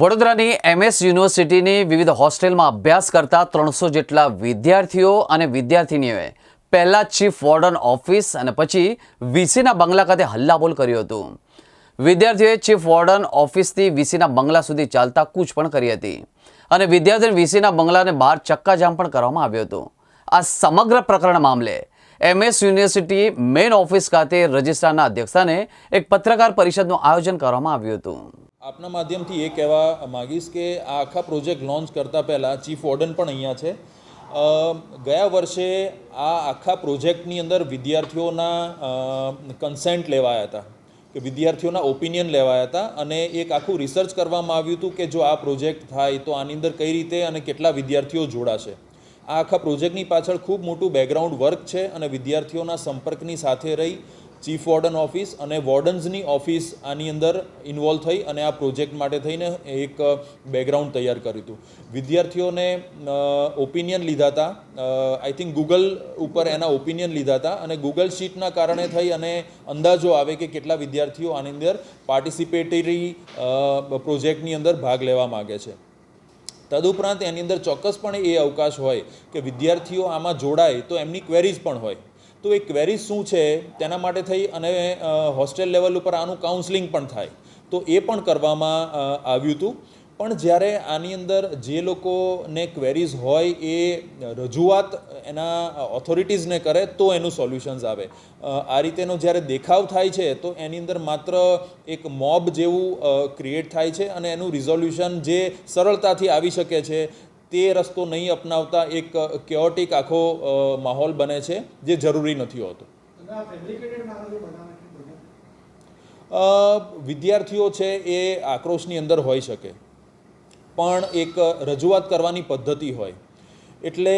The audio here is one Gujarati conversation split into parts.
વડોદરાની એમએસ યુનિવર્સિટીની વિવિધ હોસ્ટેલમાં અભ્યાસ કરતા ત્રણસો જેટલા વિદ્યાર્થીઓ અને વિદ્યાર્થીનીઓએ પહેલાં ચીફ વોર્ડન ઓફિસ અને પછી વીસીના બંગલા ખાતે હલ્લાબોલ કર્યું હતું. વિદ્યાર્થીઓએ ચીફ વોર્ડન ઓફિસથી વીસીના બંગલા સુધી ચાલતા કૂચ પણ કરી હતી અને વિદ્યાર્થીઓને વીસીના બંગલાને બહાર ચક્કાજામ પણ કરવામાં આવ્યું હતું. આ સમગ્ર પ્રકરણ મામલે એમએસ યુનિવર્સિટી મેઇન ઓફિસ ખાતે રજિસ્ટ્રારના અધ્યક્ષાને એક પત્રકાર પરિષદનું આયોજન કરવામાં આવ્યું હતું. આપના માધ્યમથી એ કહેવા માગીશ કે આ આખા પ્રોજેક્ટ લોન્ચ કરતાં પહેલાં ચીફ વોર્ડન પણ અહીંયા છે. ગયા વર્ષે આ આખા પ્રોજેક્ટની અંદર વિદ્યાર્થીઓના કન્સેન્ટ લેવાયા હતા. કે વિદ્યાર્થીઓના ઓપિનિયન લેવાયા હતા અને એક આખું રિસર્ચ કરવામાં આવ્યું હતું કે જો આ પ્રોજેક્ટ થાય તો આની અંદર કઈ રીતે અને કેટલા વિદ્યાર્થીઓ જોડાશે. આ આખા પ્રોજેક્ટની પાછળ ખૂબ મોટું બેકગ્રાઉન્ડ વર્ક છે અને વિદ્યાર્થીઓના સંપર્કની સાથે રહી ચીફ વોર્ડન ઓફિસ અને વોર્ડન્સની ઓફિસ આની અંદર ઇન્વોલ્વ થઈ અને આ પ્રોજેક્ટ માટે થઈને એક બેકગ્રાઉન્ડ તૈયાર કર્યું હતું. વિદ્યાર્થીઓને ઓપિનિયન લીધા હતા. આઈ થિંક ગૂગલ ઉપર એના ઓપિનિયન લીધા હતા અને ગૂગલ શીટના કારણે થઈ અને અંદાજો આવે કે કેટલા વિદ્યાર્થીઓ આની અંદર પાર્ટિસિપેટરી પ્રોજેક્ટની અંદર ભાગ લેવા માગે છે. તદુપરાંત એની અંદર ચોક્કસપણે એ અવકાશ હોય કે વિદ્યાર્થીઓ આમાં જોડાય તો એમની ક્વેરીઝ પણ હોય. તો એ ક્વેરીઝ શું છે તેના માટે થઈ અને હોસ્ટેલ લેવલ ઉપર આનું કાઉન્સલિંગ પણ થાય. તો એ પણ કરવામાં આવ્યું હતું. પણ જ્યારે આની અંદર જે લોકોને ક્વેરીઝ હોય એ રજૂઆત એના ઓથોરિટીઝને કરે તો એનું સોલ્યુશન્સ આવે. આ રીતેનો જ્યારે દેખાવ થાય છે તો એની અંદર માત્ર એક મોબ જેવું ક્રિએટ થાય છે અને એનું રિઝોલ્યુશન જે સરળતાથી આવી શકે છે. તે રસ્તો નહીં અપનાવતા એક કેઓટિક આખો માહોલ બને છે જે જરૂરી નથી હોતો. વિદ્યાર્થીઓ છે એ આક્રોશની અંદર હોઈ શકે. પણ એક રજૂઆત કરવાની પદ્ધતિ હોય. એટલે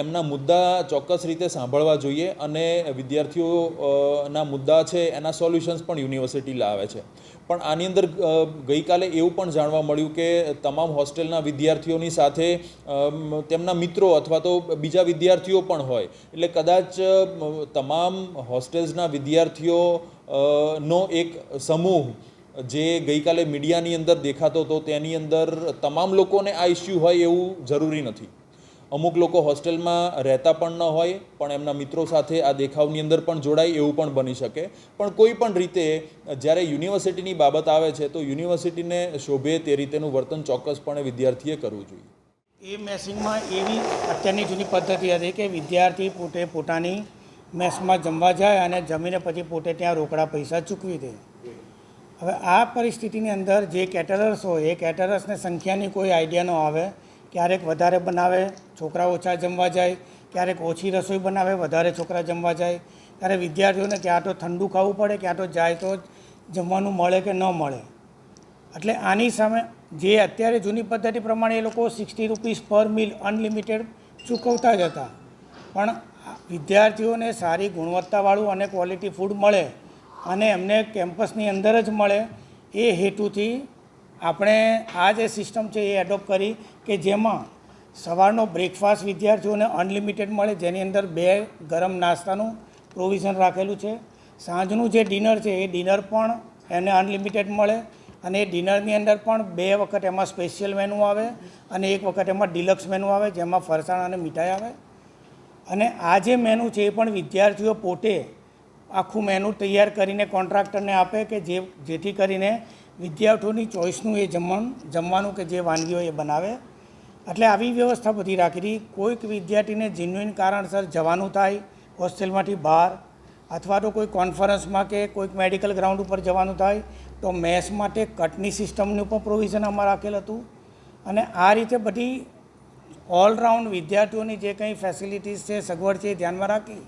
એમના મુદ્દા ચોક્કસ રીતે સાંભળવા જોઈએ અને વિદ્યાર્થીઓ ના મુદ્દા છે એના સોલ્યુશન્સ પણ યુનિવર્સિટી લાવે છે. પણ આની અંદર ગઈકાલે એવું પણ જાણવા મળ્યું કે તમામ હોસ્ટેલના વિદ્યાર્થીઓની સાથે તેમના મિત્રો અથવા તો બીજા વિદ્યાર્થીઓ પણ હોય. એટલે કદાચ તમામ હોસ્ટેલ્સના વિદ્યાર્થીઓ નો એક સમૂહ જે ગઈકાલે મીડિયાની અંદર દેખાતો હતો તેની અંદર તમામ લોકોને આ ઇસ્યુ હોય એવું જરૂરી નથી. અમુક લોકો હોસ્ટેલમાં રહેતા પણ ન હોય, પણ એમના મિત્રો સાથે આ દેખાવની અંદર પણ જોડાય એવું પણ બની શકે. પણ કોઈ પણ રીતે, જ્યારે યુનિવર્સિટીની બાબત આવે છે, તો યુનિવર્સિટીને શોભે તે રીતેનું વર્તન ચોક્કસપણે વિદ્યાર્થીએ કરવું જોઈએ. એ મેસિંગમાં એવી અત્યારની જૂની પદ્ધતિ હતી કે વિદ્યાર્થી પોતે પોતાની મેસમાં જમવા જાય અને જમીને પછી પોતે ત્યાં રોકડા પૈસા ચૂકવી દે. હવે આ પરિસ્થિતિની અંદર જે કેટરર્સ હોય, એ કેટરર્સને સંખ્યાની કોઈ આઈડિયા ન આવે. ક્યારેક વધારે બનાવે છોકરા ઓછા જમવા જાય. ક્યારેક ઓછી રસોઈ બનાવે, વધારે છોકરા જમવા જાય. ત્યારે વિદ્યાર્થીઓને ક્યાં તો ઠંડુ ખાવું પડે, ક્યાં તો જાય તો જમવાનું મળે કે ન મળે. એટલે આની સામે જે અત્યારે જૂની પદ્ધતિ પ્રમાણે એ લોકો સિક્સટી રૂપીસ પર મિલ અનલિમિટેડ ચૂકવતા જ હતા. પણ વિદ્યાર્થીઓને સારી ગુણવત્તાવાળું અને ક્વોલિટી ફૂડ મળે અને એમને કેમ્પસની અંદર જ મળે એ હેતુથી આપણે આ જે સિસ્ટમ છે એ એડોપ્ટ કરી કે જેમાં સવારનો બ્રેકફાસ્ટ વિદ્યાર્થીઓને અનલિમિટેડ મળે, જેની અંદર બે ગરમ નાસ્તાનું પ્રોવિઝન રાખેલું છે. સાંજનું જે ડિનર છે, એ ડિનર પણ એને અનલિમિટેડ મળે અને એ ડિનરની અંદર પણ બે વખત એમાં સ્પેશિયલ મેનુ આવે અને એક વખત એમાં ડિલક્સ મેનુ આવે, જેમાં ફરસાણ અને મીઠાઈ આવે. અને આ જે મેનુ છે, એ પણ વિદ્યાર્થીઓ પોતે આખું મેનુ તૈયાર કરીને કોન્ટ્રાક્ટરને આપે કે જે, જેથી કરીને વિદ્યાર્થીઓની ચોઈસનું એ જમવાનું જમવાનું કે જે વાનગીઓ એ બનાવે. એટલે આવી વ્યવસ્થા બધી રાખી હતી કોઈક વિદ્યાર્થીને જેન્યુઇન કારણસર જવાનું થાય, હોસ્ટેલમાંથી બહાર, અથવા તો કોઈ કોન્ફરન્સમાં કે કોઈક મેડિકલ ગ્રાઉન્ડ ઉપર જવાનું થાય, તો મેસ માટે કટની સિસ્ટમનું પણ પ્રોવિઝન આમાં રાખેલ હતું. અને આ રીતે બધી ઓલરાઉન્ડ વિદ્યાર્થીઓની જે કંઈ ફેસિલિટીઝ છે, સગવડ છે એ ધ્યાનમાં રાખી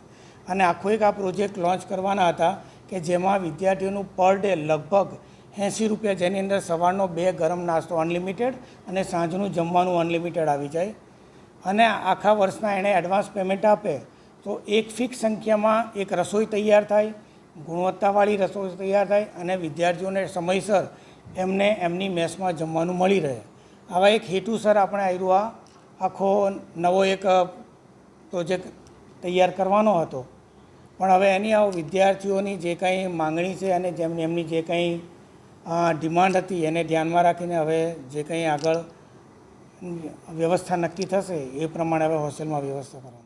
અને આખો એક આ પ્રોજેક્ટ લોન્ચ કરવાના હતા કે જેમાં વિદ્યાર્થીઓનું પર ડે લગભગ એંસી રૂપિયા જેની અંદર સવારનો બે ગરમ નાસ્તો અનલિમિટેડ અને સાંજનું જમવાનું અનલિમિટેડ આવી જાય. અને આખા વર્ષના એણે એડવાન્સ પેમેન્ટ આપે તો એક ફિક્સ સંખ્યામાં એક રસોઈ તૈયાર થાય, ગુણવત્તાવાળી રસોઈ તૈયાર થાય અને વિદ્યાર્થીઓને સમયસર એમને એમની મેસમાં જમવાનું મળી રહે. આવા એક હેતુસર આપણે આવ્યું આ આખો નવો એક પ્રોજેક્ટ તૈયાર કરવાનો હતો. પણ હવે એની આ વિદ્યાર્થીઓની જે કંઈ માંગણી છે અને જેમની એમની જે કંઈ ડિમાન્ડ હતી, એને ધ્યાનમાં રાખીને હવે જે કંઈ આગળ વ્યવસ્થા નક્કી થશે, એ પ્રમાણે હવે હોસ્ટેલમાં વ્યવસ્થા કરવાની.